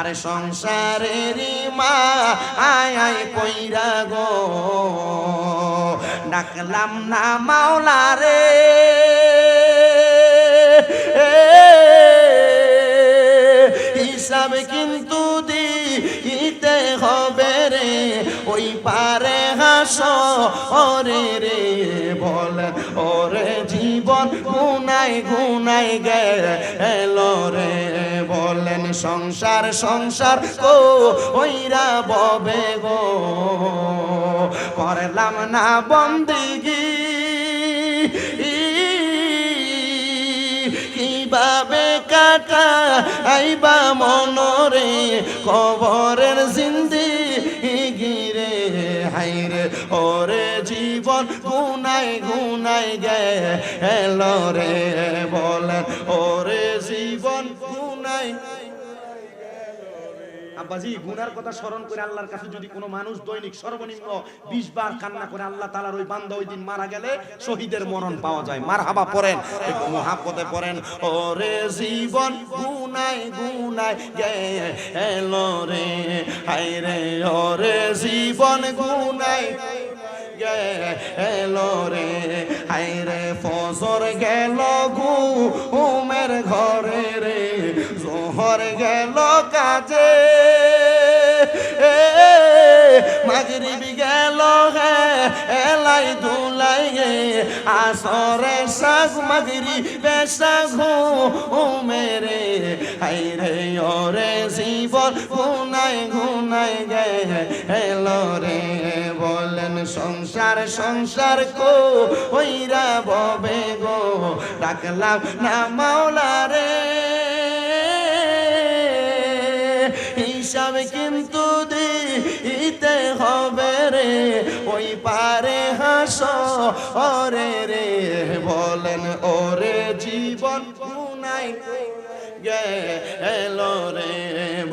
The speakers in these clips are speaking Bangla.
আরে সংসারের মা আয় আয় কইরা গো, ডাকলাম না মাওলা রে। হিসাব কিন্তু দিতে হবে রে, ওই পারে হাস ওরে রে। বল, ওরে জীবন গুনাই গুনাই গেল রে। সংসার সংসার কো ওইরা ববে গো। করলাম না বন্দিগি। কীভাবে কাটা আইবা মনরে? কবরের জিন্দি গিরে হাইরে ওরে জীবন গুনাই গুনাই গেল রে বলেন, ওরে জীবন গুনাই। আব্বাজি, গুনার কথা স্মরণ করে আল্লাহর কাছে যদি কোনো মানুষ দৈনিক সর্বনিম্ন বিশ বার কান্না করে, আল্লাহ তালার ওই বান্দা ওই দিন মারা গেলে শহীদের মরণ পাওয়া যায়। মার হাবা পড়েন মহাপদে পড়েন, ওরে জীবন গুনাই গুনাই গেল রে হাই রে, ওরে জীবন গুনাই গেল রে হাই রে, ফজর গেল ঘুমের কাজে মাগরিব গেল এলাই দুলাই গে আসরে সাগ মাগরি বেসা ঘুমেরে হাই রে, ওরে জীবন গুনাই গুনাই গে হেলো রে, বলেন সংসার সংসার কো ওইরা ববে গো, ডাকলাম না মাওলা রে হাস ওরে রে বলেন, ওরে জীবন গুনাই গেল রে?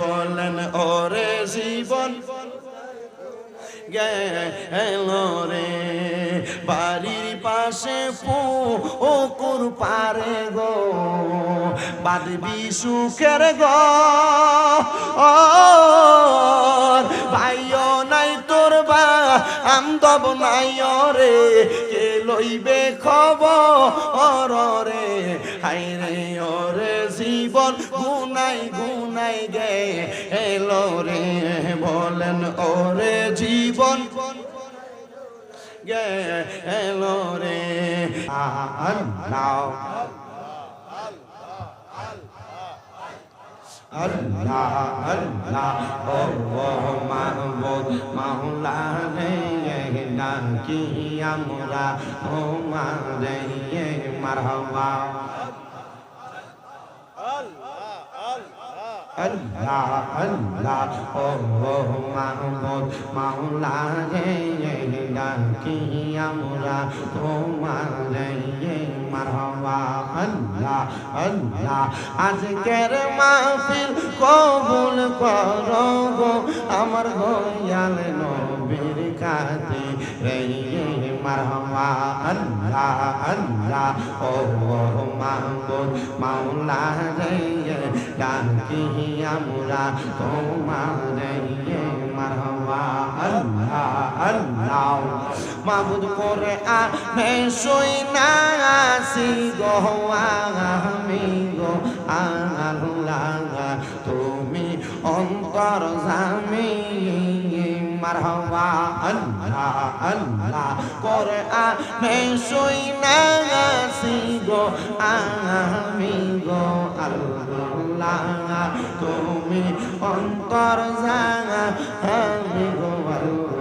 বলেন, ওরে জীবন গেল রে? বাড়ির পাশে পুকুর পারে গো বাদবি সুখের গো বা আমদব নাই রে কে লইবে খবর রে হাই রে ওরে জীবন গুনাই গুনাই গে। এলো রে, বলেন ওরে জীবন গেল রে আল্লাহ আল্লাহ আল্লাহ ও ও মাহবুব মাওলা রে ডাকি আমরা ও মারে মারহাবা আল্লাহ আল্লাহ ও ও মাহবুব মাওলা রে ডাকি আমরা তোমারে মারহাবা আল্লাহ আল্লাহ আজকের মাহফিল কবুল করো গো আমার গোয়াল নবীর কাছে। রে মারহাবা আল্লাহ আল্লাহ। ও মাহবুব, মাওলা রে ডাকি আমরা তোমারে। মাবুদ করে আমি সই না আসি গো, আমি গো, আল্লাহ, তুমি অন্তর জামি মারহাবা, আল্লাহ আল্লাহ, করে আমি না গো, আমি গো, আল্লাহ, তুমি অন্তর জানা আমি গো, আল্লাহ।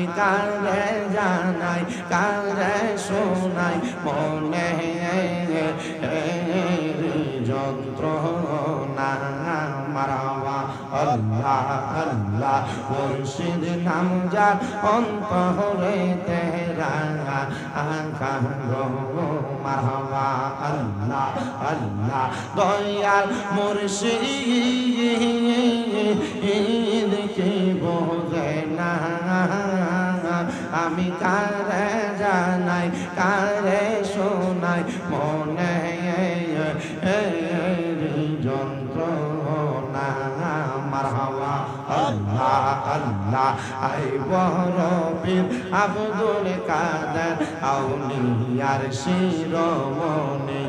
আমি কারে জানাই কারে শোনাই, মনে যন্ত্রণা মুর্শিদ নাম যার অন্তরে তেরা দয়াল মুর্শিদ কি বোঝে না। আমি কারে জানাই কারে শোনাই মনে আই বড় পীর আব্দুল কাদের আউলিয়ার শিরোমণি,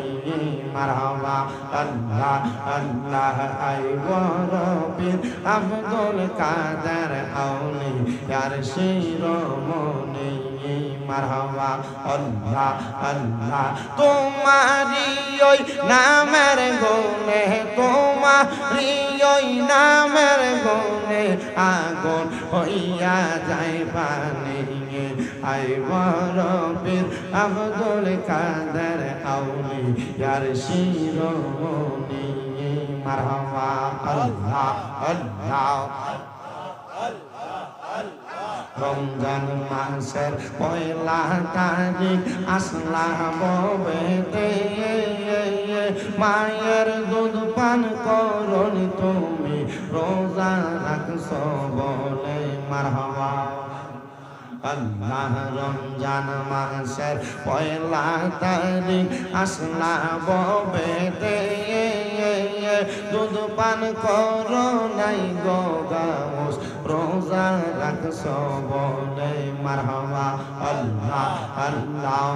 মারহাবা, আল্লাহ আল্লাহ আই বড় পীর আব্দুল কাদের আউলিয়ার শিরোমণি। মারহাবা আল্লাহ আল্লাহ। তোমারি ওই নামের গুণে তোমারি ওই নামের গুণে আগুন হইয়া যায় পানি আই বরবীর আব্দুল কাদের আউলি ইয়ার শিরোমণি মারহাবা, আল্লাহ আল্লাহ। রমজান মাসের পয়লা তারিখ আসলাম বেতে মায়ের দুধ পান করুন তুমি, রোজা রাখছ বলে মারহাবা। আল্লাহ রমজান মাসের পয়লা তারিখ আসলা বেতে দুধ পান করো নাই গো গামস রোজা রাখছ বলে মারহাবা, আল্লাহ আল্লাহ।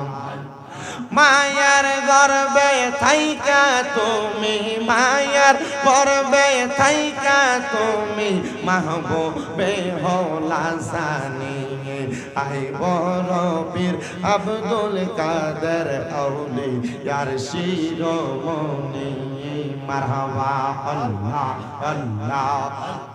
মায়ার গর্বে থাইকা তুমি, মায়ার গর্বে থাইকা তুমি, মাহবুবে হলা সানি। আই বড় পীর আব্দুল কাদের আউলি, ইয়ার শিরোমণি, মারহাবা, আল্লাহ আল্লাহ।